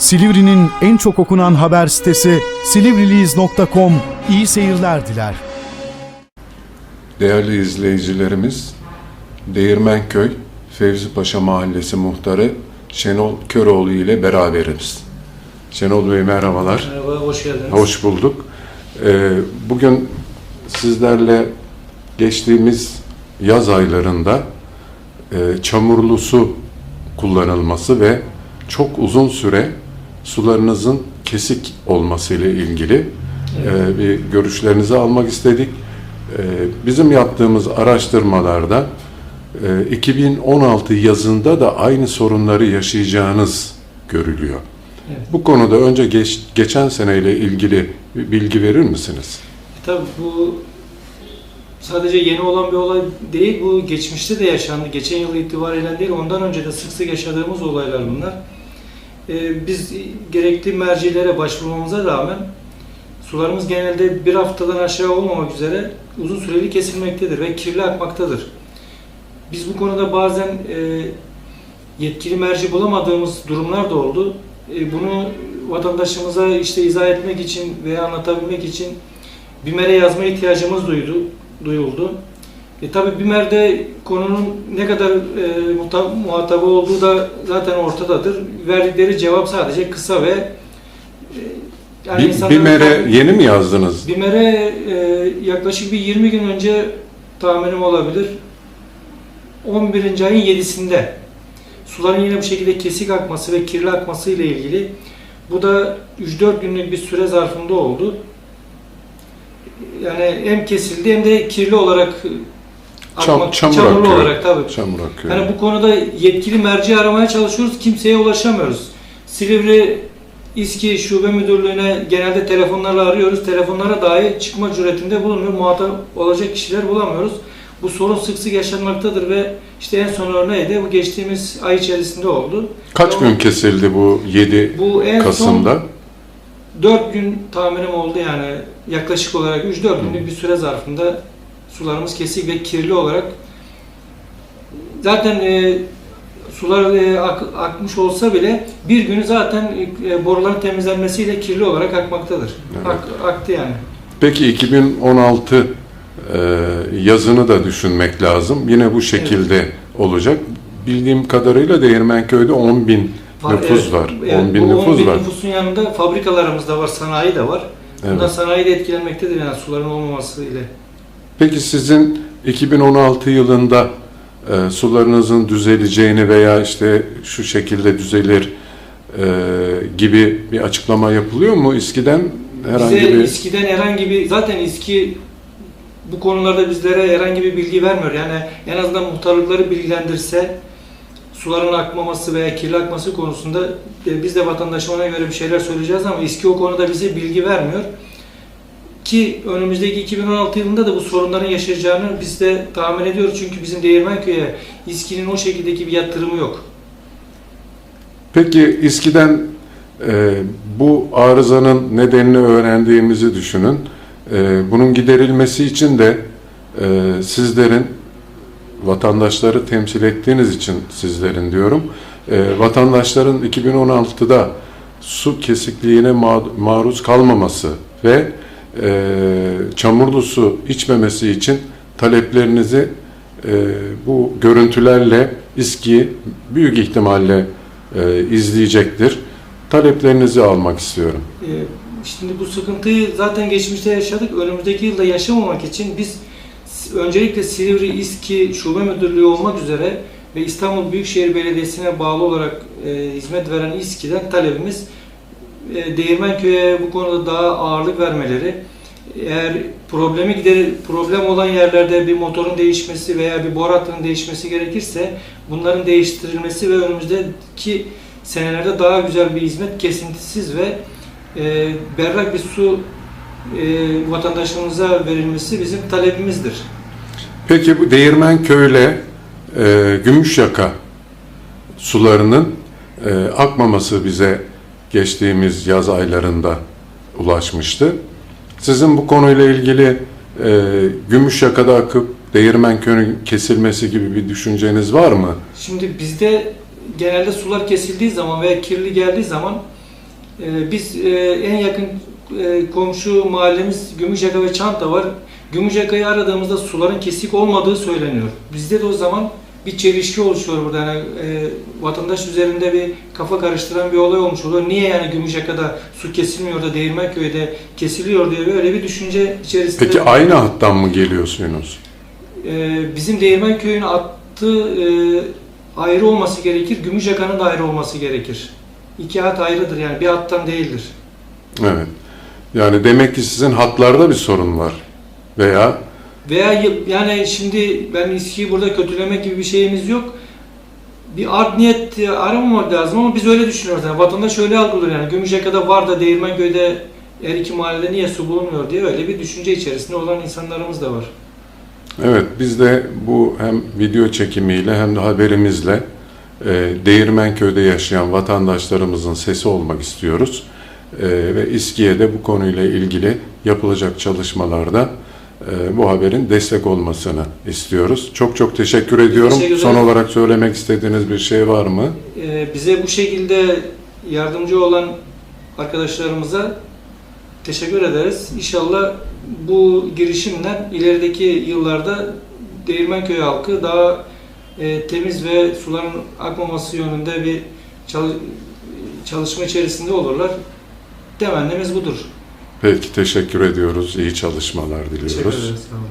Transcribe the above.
Silivri'nin en çok okunan haber sitesi silivriliz.com iyi seyirler diler. Değerli izleyicilerimiz, Değirmenköy Fevzi Paşa Mahallesi muhtarı Şenol Köroğlu ile beraberiz. Şenol Bey merhabalar. Merhaba, hoş geldiniz. Hoş bulduk. Ee, bugün sizlerle geçtiğimiz yaz aylarında e, çamurlu su kullanılması ve çok uzun süre sularınızın kesik olması ile ilgili e, bir görüşlerinizi almak istedik. E, bizim yaptığımız araştırmalarda e, 2016 yazında da aynı sorunları yaşayacağınız görülüyor. Evet. Bu konuda önce geç, geçen seneyle ilgili bilgi verir misiniz? E, Tabii bu sadece yeni olan bir olay değil, bu geçmişte de yaşandı. Geçen yıl itibariyle değil, ondan önce de sık sık yaşadığımız olaylar bunlar. E, biz gerekli mercilere başvurmamıza rağmen sularımız genelde bir haftadan aşağı olmamak üzere uzun süreli kesilmektedir ve kirli akmaktadır. Biz bu konuda bazen e, yetkili merci bulamadığımız durumlar da oldu. E, bunu vatandaşımıza işte izah etmek için veya anlatabilmek için BİMER'e yazma ihtiyacımız duydu, duyuldu. E tabi BİMER'de konunun ne kadar e, muhatabı olduğu da zaten ortadadır. Verdikleri cevap sadece kısa ve e, yani Bir, BİMER'e yeni mi yazdınız? BİMER'e e, yaklaşık bir 20 gün önce tahminim olabilir. 11. ayın 7'sinde suların yine bu şekilde kesik akması ve kirli akması ile ilgili bu da 3-4 günlük bir süre zarfında oldu. Yani hem kesildi hem de kirli olarak Çam- akmak, çamur çamurlu akıyor. olarak tabii. Çamur akıyor. Yani bu konuda yetkili merci aramaya çalışıyoruz. Kimseye ulaşamıyoruz. Silivri İSKİ Şube Müdürlüğü'ne genelde telefonlarla arıyoruz. Telefonlara dahi çıkma cüretinde bulunmuyor. Muhatap olacak kişiler bulamıyoruz. Bu sorun sık sık yaşanmaktadır ve işte en son örneği de bu geçtiğimiz ay içerisinde oldu. Kaç gün kesildi bu 7 Bu en Kasım'da? son 4 gün tahminim oldu yani yaklaşık olarak 3-4 günlük bir süre zarfında sularımız kesik ve kirli olarak zaten e, sular e, ak- akmış olsa bile bir günü zaten e, boruların temizlenmesiyle kirli olarak akmaktadır. Evet. Ak- aktı yani. Peki 2016 e, yazını da düşünmek lazım. Yine bu şekilde olacak. Bildiğim kadarıyla Değirmenköy'de 10 bin nüfus evet, var. evet, 10 bin nüfus 10 bin var. nüfusun yanında fabrikalarımız da var, sanayi de var. Bundan Evet. sanayi de etkilenmektedir yani suların olmaması ile. Peki sizin 2016 yılında e, sularınızın düzeleceğini veya işte şu şekilde düzelir e, gibi bir açıklama yapılıyor mu? İSKİ'den herhangi Bize bir... İSKİ'den herhangi bir, zaten İSKİ bu konularda bizlere herhangi bir bilgi vermiyor. Yani en azından muhtarlıkları bilgilendirse suların akmaması veya kirli akması konusunda e, biz de vatandaşa ona göre bir şeyler söyleyeceğiz ama İSKİ o konuda bize bilgi vermiyor. Ki önümüzdeki 2016 yılında da bu sorunların yaşayacağını biz de tahmin ediyoruz. Çünkü bizim Değirmenköy'e İSKİ'nin o şekildeki bir yatırımı yok. Peki İSKİ'den e, bu arızanın nedenini öğrendiğimizi düşünün. E, bunun giderilmesi için de e, sizlerin vatandaşları temsil ettiğiniz için sizlerin diyorum. E, vatandaşların 2016'da su kesikliğine ma- maruz kalmaması ve e, çamurlu su içmemesi için taleplerinizi e, bu görüntülerle İSKİ büyük ihtimalle e, izleyecektir. Taleplerinizi almak istiyorum. Ee, Şimdi bu sıkıntıyı zaten geçmişte yaşadık. Önümüzdeki yılda yaşamamak için biz öncelikle Silivri İSKİ Şube Müdürlüğü olmak üzere ve İstanbul Büyükşehir Belediyesi'ne bağlı olarak e, hizmet veren İSKİ'den talebimiz e, Değirmenköy'e bu konuda daha ağırlık vermeleri. Eğer problemi gider problem olan yerlerde bir motorun değişmesi veya bir bor hattının değişmesi gerekirse bunların değiştirilmesi ve önümüzdeki senelerde daha güzel bir hizmet kesintisiz ve e, berrak bir su e, vatandaşımıza verilmesi bizim talebimizdir. Peki bu Değirmenköy ile e, Gümüşyaka sularının e, akmaması bize geçtiğimiz yaz aylarında ulaşmıştı. Sizin bu konuyla ilgili e, Gümüşyaka'da akıp Değirmenköy'ün kesilmesi gibi bir düşünceniz var mı? Şimdi bizde genelde sular kesildiği zaman veya kirli geldiği zaman Ee, biz e, en yakın e, komşu mahallemiz Gümüşyaka ve Çanta var. Gümüşyaka'yı aradığımızda suların kesik olmadığı söyleniyor. Bizde de o zaman bir çelişki oluşuyor burada. Yani, e, vatandaş üzerinde bir kafa karıştıran bir olay olmuş oluyor. Niye yani Gümüşyaka'da su kesilmiyor da Değirmenköy'de kesiliyor diye böyle bir düşünce içerisinde. Peki aynı hattan mı geliyorsunuz? Ee, bizim Değirmenköy'ün attığı e, ayrı olması gerekir. Gümüşyaka'nın da ayrı olması gerekir. İki hat ayrıdır yani bir hattan değildir. Evet. Yani demek ki sizin hatlarda bir sorun var. Veya Veya yani şimdi ben İSKİ'yi burada kötülemek gibi bir şeyimiz yok. Bir art niyet e, aramamak lazım ama biz öyle düşünüyoruz. Yani vatandaş öyle algılıyor yani. Gümüşyaka'da var da Değirmenköy'de her iki mahallede niye su bulunmuyor diye öyle bir düşünce içerisinde olan insanlarımız da var. evet biz de bu hem video çekimiyle hem de haberimizle e, Değirmenköy'de yaşayan vatandaşlarımızın sesi olmak istiyoruz. E, ve İSKİ'ye bu konuyla ilgili yapılacak çalışmalarda e, bu haberin destek olmasını istiyoruz. Çok çok teşekkür ediyorum. Teşekkür ederim. Son olarak söylemek istediğiniz bir şey var mı? Ee, bize bu şekilde yardımcı olan arkadaşlarımıza teşekkür ederiz. İnşallah bu girişimden ilerideki yıllarda Değirmenköy halkı daha e, temiz ve suların akmaması yönünde bir çalı- çalışma içerisinde olurlar. Temennimiz budur. Peki teşekkür ediyoruz. İyi çalışmalar Teşekkür diliyoruz. ederiz. Sağ olun.